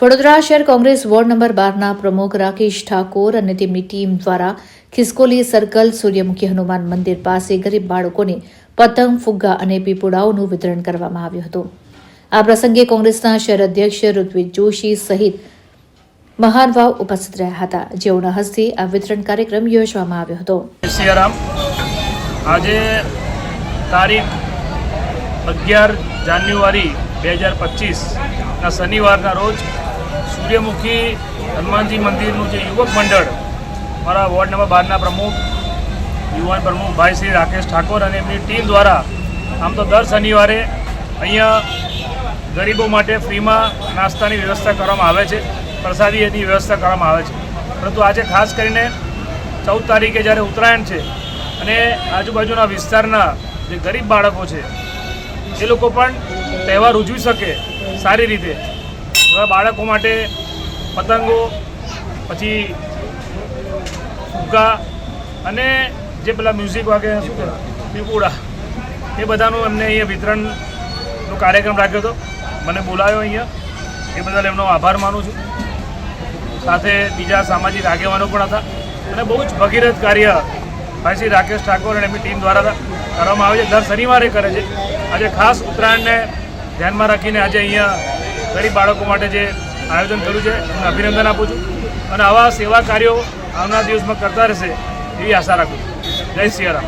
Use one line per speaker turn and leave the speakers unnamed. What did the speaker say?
વડોદરા શહેર Congress ward number બારના પ્રમુખ રાકેશ ઠાકોર અને તેમની ટીમ દ્વારા ખિસકોલી સર્કલ સૂર્યમુખી હનુમાન મંદિર પાસે ગરીબ બાળકોને પતંગ, ફુગ્ગા અને પીપોડાઓનું વિતરણ કરવામાં આવ્યું હતું. આ પ્રસંગે કોંગ્રેસના શહેર અધ્યક્ષ ઋત્વિક જોશી સહિત મહાનુભાવ ઉપસ્થિત રહ્યા હતા. જેઓના હસ્તે આ વિતરણ કાર્યક્રમ યોજવામાં આવ્યો હતો.
આજે તારીખ અગિયાર જાન્યુઆરી બે હજાર પચીસના શનિવારના રોજ સૂર્યમુખી હનુમાનજી મંદિરનું જે યુવક મંડળ, મારા વોર્ડ નંબર બારના પ્રમુખ, યુવાન પ્રમુખ ભાઈ શ્રી રાકેશ ઠાકોર અને એમની ટીમ દ્વારા આમ તો દર શનિવારે અહીંયા ગરીબો માટે ફ્રીમાં નાસ્તાની વ્યવસ્થા કરવામાં આવે છે પ્રસાદીની વ્યવસ્થા કરવામાં આવે છે. પરંતુ આજે ખાસ કરીને ચૌદ તારીખે જ્યારે ઉત્તરાયણ છે અને આજુબાજુના વિસ્તારના જે ગરીબ બાળકો છે, એ લોકો પણ તહેવાર ઉજવી શકે સારી રીતે. બાળકો માટે પતંગો, પછી ફૂકા અને જે પેલા મ્યુઝિક વાગે, શું કહેવાય? પીપુડા. એ બધાનું એમને અહીંયા વિતરણનો કાર્યક્રમ રાખ્યો હતો. મને બોલાવ્યો અહીંયા. એ બદલ એમનો આભાર માનું છું. સાથે બીજા સામાજિક આગેવાનો પણ હતા. અને બહુ જ ભગીરથ કાર્ય ભાઈ શ્રી રાકેશ ઠાકોર અને એમની ટીમ દ્વારા કરવામાં આવે છે. દર શનિવારે કરે છે. આજે ખાસ ઉત્તરાયણને ધ્યાનમાં રાખીને આજે અહીંયા ગરીબ બાળકો માટે જે આયોજન કર્યું છે, એમને અભિનંદન આપું છું. અને આવા સેવા કાર્યો આવનાર દિવસમાં કરતા રહેશે, એવી આશા રાખું છું. જય સિયારામ